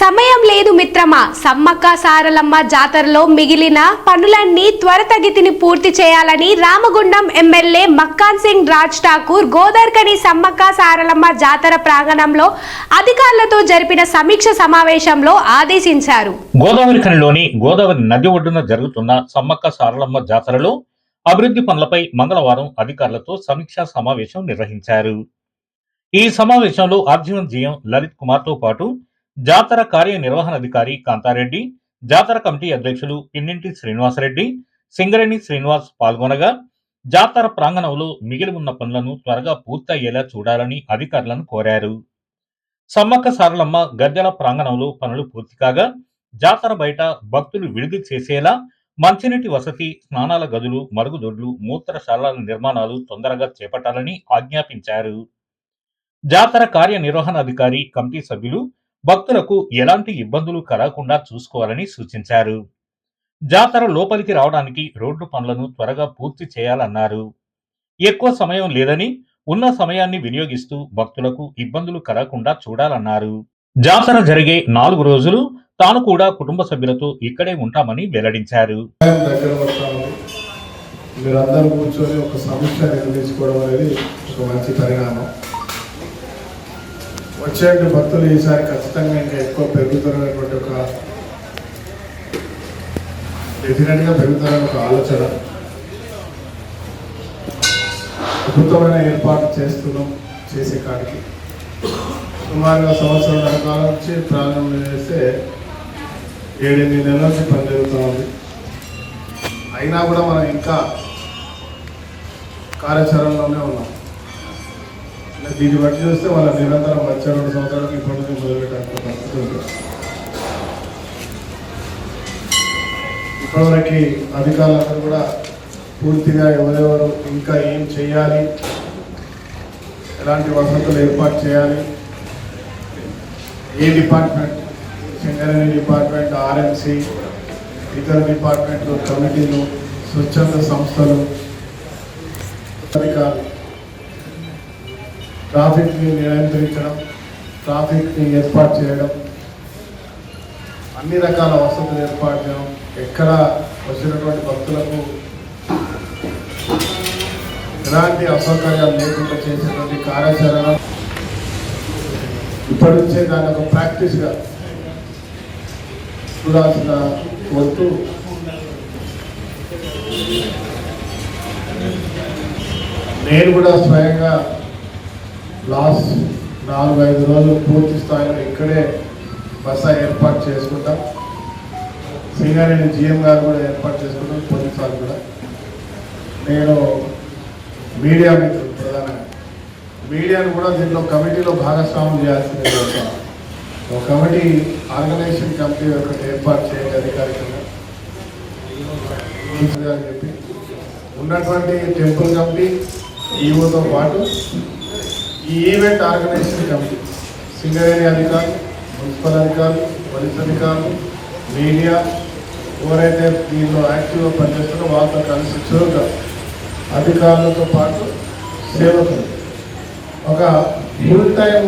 సమయం లేదు మిత్రమా. సమ్మక్క సారలమ్మ జాతరలో మిగిలిన పనులన్నీ త్వరతగితిని పూర్తి చేయాలని రామగుండం ఎమ్మెల్యే మక్కాన్ సింగ్ రాజ్ ఠాకూర్ గోదార్కని సమ్మక్క సారలమ్మ జాతర ప్రాంగణంలో అధికారులతో జరిపిన సమీక్ష సమావేశంలో ఆదేశించారు. గోదావరిఖనిలోని గోదావరి నది ఒడ్డున జరుగుతున్న సమ్మక్క సారలమ్మ జాతరలో అభివృద్ధి పనులపై మంగళవారం అధికారులతో సమీక్షా సమావేశం నిర్వహించారు. ఈ సమావేశంలో ఆర్జీవన్ జీఎం లలిత్ కుమార్తో పాటు జాతర కార్యనిర్వహణాధికారి కాంతారెడ్డి జాతర కమిటీ అధ్యక్షులు పిన్నింటి శ్రీనివాసరెడ్డి సింగరేణి శ్రీనివాస్ పాల్గొనగా జాతర ప్రాంగణంలో మిగిలి ఉన్న పనులను త్వరగా పూర్తయ్యేలా చూడాలని అధికారులను కోరారు. సమ్మక్క సారలమ్మ గద్దెల ప్రాంగణంలో పనులు పూర్తి కాగా జాతర బయట భక్తులు విడిది చేసేలా మంచినీటి వసతి స్నానాల గదులు మరుగుదొడ్లు మూత్రశాలల నిర్మాణాలు తొందరగా చేపట్టాలని ఆజ్ఞాపించారు. జాతర కార్యనిర్వహణాధికారి కమిటీ సభ్యులు భక్తులకు ఎలాంటి ఇబ్బందులు కలగకుండా చూసుకోవాలని సూచించారు. జాతర లోపలికి రావడానికి రోడ్డు పనులను త్వరగా పూర్తి చేయాలన్నారు. ఎక్కువ సమయం లేదని ఉన్న సమయాన్ని వినియోగిస్తూ భక్తులకు ఇబ్బందులు కలగకుండా చూడాలన్నారు. జాతర జరిగే నాలుగు రోజులు తాను కూడా కుటుంబ సభ్యులతో ఇక్కడే ఉంటామని వెల్లడించారు. మీరందరూ కూర్చొని ఒక సమీక్ష నిర్వహించుకోవడం అనేది ఒక మంచి పరిణామం. వచ్చే భక్తులు ఈసారి ఖచ్చితంగా ఇంకా ఎక్కువ పెరుగుతున్నటువంటి ఒక డెఫినెట్గా పెరుగుతారని ఒక ఆలోచన. అద్భుతమైన ఏర్పాటు చేస్తున్నాం చేసే కాడికి. సుమారుగా సంవత్సరం రకాల నుంచి ప్రారంభం చేస్తే ఏడెనిమిది నెలల నుంచి పని జరుగుతూ ఉంది. అయినా కూడా మనం ఇంకా కార్యాచరణలోనే ఉన్నాం. దీన్ని బట్టి చూస్తే వాళ్ళ నిరంతరం వచ్చే రెండు సంవత్సరాలకు ఇప్పటి నుంచి మొదలుపెట్టాల్సిన పరిస్థితి ఉంది. ఇప్పటివరకు అధికారులందరూ కూడా పూర్తిగా ఎవరెవరు ఇంకా ఏం చేయాలి ఎలాంటి వసతులు ఏర్పాటు చేయాలి ఏ డిపార్ట్మెంట్ సింగరేణి డిపార్ట్మెంట్ ఆర్ఎంసీ ఇతర డిపార్ట్మెంట్లు కమిటీలు స్వచ్ఛంద సంస్థలు అధికారులు ట్రాఫిక్ని నియంత్రించడం ట్రాఫిక్ని ఏర్పాటు చేయడం అన్ని రకాల వసతులు ఏర్పాటు చేయడం ఎక్కడ వచ్చినటువంటి భక్తులకు ఎలాంటి అసౌకర్యాలు లేకుండా చేసేటువంటి కార్యాచరణ. ఇప్పటి నుంచే దాన్ని ఒక ప్రాక్టీస్గా చూడాల్సిన కోరుతూ నేను కూడా స్వయంగా లాస్ట్ నాలుగు ఐదు రోజులు పూర్తి స్థాయిలో ఇక్కడే బస ఏర్పాటు చేసుకుంటాం. సింగారెడ్డి జిఎం గారు కూడా ఏర్పాటు చేసుకుంటాం పోలీసు వాళ్ళు కూడా. నేను మీడియా మిత్రులు ప్రధానంగా మీడియాను కూడా దీంట్లో కమిటీలో భాగస్వామ్యం చేయాల్సింది ఒక కమిటీ ఆర్గనైజేషన్ కమిటీ ఒకటి ఏర్పాటు చేయండి అధికారికంగా. అని చెప్పి ఉన్నటువంటి టెంపుల్ కమిటీ ఈవోతో పాటు ఈ ఈవెంట్ ఆర్గనైజేషన్ కమిటీ సింగరేణి అధికారులు మున్సిపల్ అధికారులు పోలీస్ అధికారులు మీడియా ఎవరైతే దీనిలో యాక్టివ్గా పనిచేస్తారో వాళ్ళతో కలిసి చురుగ్గా అధికారులతో పాటు సేవకులు ఒక ఫుల్ టైం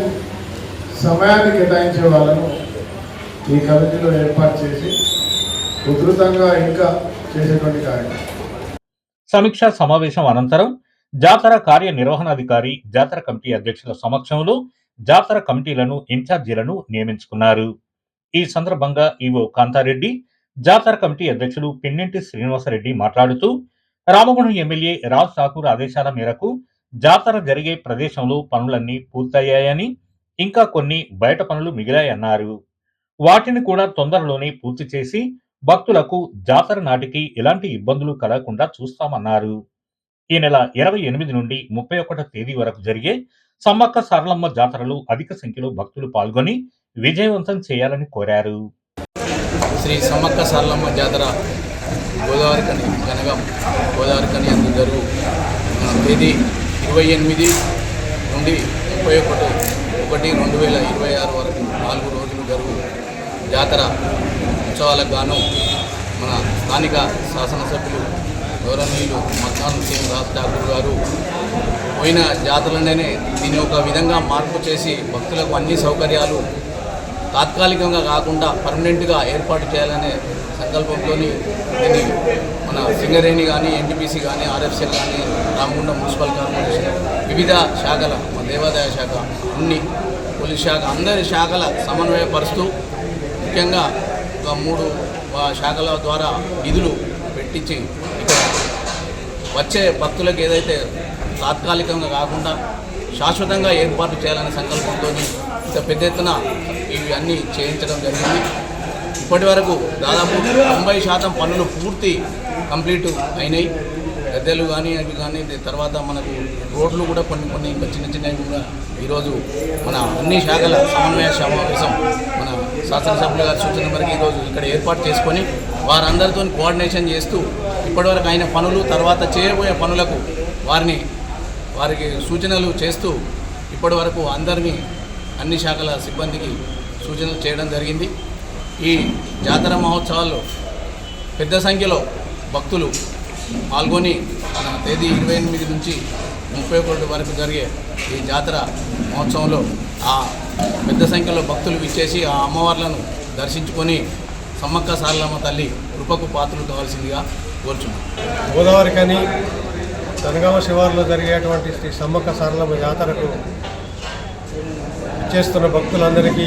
సమయాన్ని కేటాయించే వాళ్ళను ఈ కమిటీలో ఏర్పాటు చేసి ఉధృతంగా ఇంకా చేసేటువంటి కార్యక్రమం. సమీక్షా సమావేశం అనంతరం జాతర కార్యనిర్వహణాధికారి జాతర కమిటీ అధ్యక్షుల సమక్షంలో జాతర కమిటీలను ఇన్ఛార్జీలను నియమించుకున్నారు. ఈ సందర్భంగా ఈవో కాంతారెడ్డి జాతర కమిటీ అధ్యక్షులు పిన్నింటి శ్రీనివాసరెడ్డి మాట్లాడుతూ రామగుణం ఎమ్మెల్యే రాజ్ ఠాకూర్ ఆదేశాల మేరకు జాతర జరిగే ప్రదేశంలో పనులన్నీ పూర్తయ్యాయని ఇంకా కొన్ని బయట పనులు మిగిలాయన్నారు. వాటిని కూడా తొందరలోనే పూర్తి చేసి భక్తులకు జాతర నాటికి ఎలాంటి ఇబ్బందులు కలగకుండా చూస్తామన్నారు. ఈ నెల ఇరవై ఎనిమిది నుండి ముప్పై ఒకటో తేదీ వరకు జరిగే సమ్మక్క సారలమ్మ జాతరలో అధిక సంఖ్యలో భక్తులు పాల్గొని విజయవంతం చేయాలని కోరారు. శ్రీ సమ్మక్క సారలమ్మ జాతర గోదావరి కని కనగం గోదావరి కని అందు జరుగు తేదీ ఇరవై ఎనిమిది నుండి ముప్పై ఒకటి ఒకటి రెండు వేల ఇరవై ఆరు వరకు నాలుగు రోజులు జరుగు జాతర ఉత్సవాలకు గాను మన స్థానిక శాసనసభ్యులు గౌరవనీయులు మక్కాన్ సింగ్ రాజ్ ఠాకూర్ గారు పోయిన జాతరలోనే దీని ఒక విధంగా మార్పు చేసి భక్తులకు అన్ని సౌకర్యాలు తాత్కాలికంగా కాకుండా పర్మనెంట్గా ఏర్పాటు చేయాలనే సంకల్పంతో దీన్ని మన సింగరేణి కానీ ఎన్టీపీసీ కానీ ఆర్ఎఫ్సీఎల్ కానీ రామగుండ మున్సిపల్ కార్పొరేషన్ వివిధ శాఖల మన దేవాదాయ శాఖ అన్ని పోలీస్ శాఖ అందరి శాఖల సమన్వయపరుస్తూ ముఖ్యంగా ఒక మూడు ఆ, శాఖల ద్వారా నిధులు పెట్టించి వచ్చే భక్తులకు ఏదైతే తాత్కాలికంగా కాకుండా శాశ్వతంగా ఏర్పాటు చేయాలనే సంకల్పంతో ఇంత పెద్ద ఎత్తున ఇవి అన్నీ చేయించడం జరిగింది. ఇప్పటి వరకు దాదాపు తొంభై శాతం పనులు పూర్తి కంప్లీట్ అయినాయి. గద్దెలు కానీ అవి కానీ తర్వాత మనకు రోడ్లు కూడా కొన్ని కొన్ని ఇంకా చిన్న చిన్నవి కూడా ఈరోజు మన అన్ని శాఖల సమన్వయ సమావేశం మన శాసనసభ్యుల గారి సూచన మేరకు ఈరోజు ఇక్కడ ఏర్పాటు చేసుకొని వారందరితో కోఆర్డినేషన్ చేస్తూ ఇప్పటివరకు అయిన పనులు తర్వాత చేయబోయే పనులకు వారిని వారికి సూచనలు చేస్తూ ఇప్పటివరకు అందరినీ అన్ని శాఖల సిబ్బందికి సూచనలు చేయడం జరిగింది. ఈ జాతర మహోత్సవాల్లో పెద్ద సంఖ్యలో భక్తులు పాల్గొని మన తేదీ ఇరవై ఎనిమిది నుంచి ముప్పై ఒకటి వరకు జరిగే ఈ జాతర మహోత్సవంలో ఆ పెద్ద సంఖ్యలో భక్తులు విచ్చేసి ఆ అమ్మవార్లను దర్శించుకొని సమ్మక్క సారలమ్మ తల్లి కృపకు పాత్రలు కావాల్సిందిగా కోరుచున్నాం. గోదావరి కానీ జనగామ శివారులో జరిగేటువంటి శ్రీ సమ్మక్క సారలమ్మ జాతరకు చేస్తున్న భక్తులందరికీ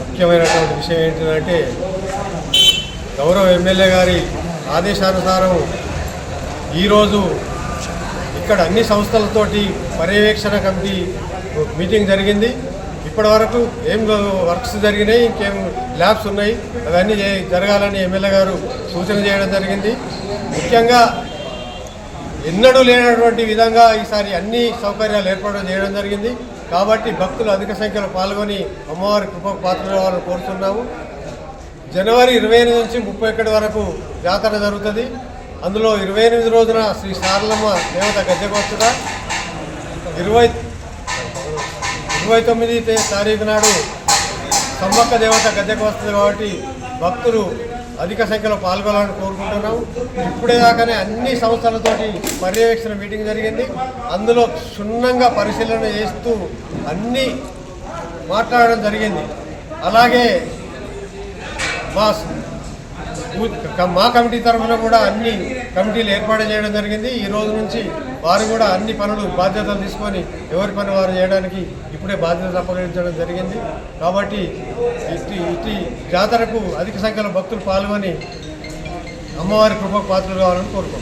ముఖ్యమైనటువంటి విషయం ఏంటంటే గౌరవ ఎమ్మెల్యే గారి ఆదేశానుసారం ఈరోజు ఇక్కడ అన్ని సంస్థలతోటి పర్యవేక్షణ కమిటీ మీటింగ్ జరిగింది. ఇప్పటి వరకు ఏం వర్క్స్ జరిగినాయి ఇంకేం ల్యాబ్స్ ఉన్నాయి అవన్నీ జరగాలని ఎమ్మెల్యే గారు సూచన చేయడం జరిగింది. ముఖ్యంగా ఎన్నడూ లేనటువంటి విధంగా ఈసారి అన్ని సౌకర్యాలు ఏర్పాటు చేయడం జరిగింది. కాబట్టి భక్తులు అధిక సంఖ్యలో పాల్గొని అమ్మవారి కృపకు పాత్ర కావాలని కోరుతున్నాము. జనవరి ఇరవై ఎనిమిది నుంచి ముప్పై ఒకటి వరకు జాతర జరుగుతుంది. అందులో ఇరవై ఎనిమిది రోజున శ్రీ సారలమ్మ దేవత గద్దెకొచ్చుట ఇరవై ఇరవై తొమ్మిది తారీఖు నాడు సమ్మక్క దేవత గద్దెకు వస్తుంది కాబట్టి భక్తులు అధిక సంఖ్యలో పాల్గొనాలని కోరుకుంటున్నాం. ఇప్పుడే దాకానే అన్ని సంస్థలతోటి పర్యవేక్షణ మీటింగ్ జరిగింది. అందులో క్షుణ్ణంగా పరిశీలన చేస్తూ అన్నీ మాట్లాడడం జరిగింది. అలాగే మా మా కమిటీ తరఫున కూడా అన్ని కమిటీలు ఏర్పాటు చేయడం జరిగింది. ఈ రోజు నుంచి వారు కూడా అన్ని పనులు బాధ్యతలు తీసుకొని ఎవరి పని వారు చేయడానికి ఇప్పుడే బాధ్యతలు అప్పగించడం జరిగింది. కాబట్టి ఇటు ఇటు జాతరకు అధిక సంఖ్యలో భక్తులు పాల్గొని అమ్మవారి కృపకు పాత్రలు కావాలని కోరుకుంటున్నాం.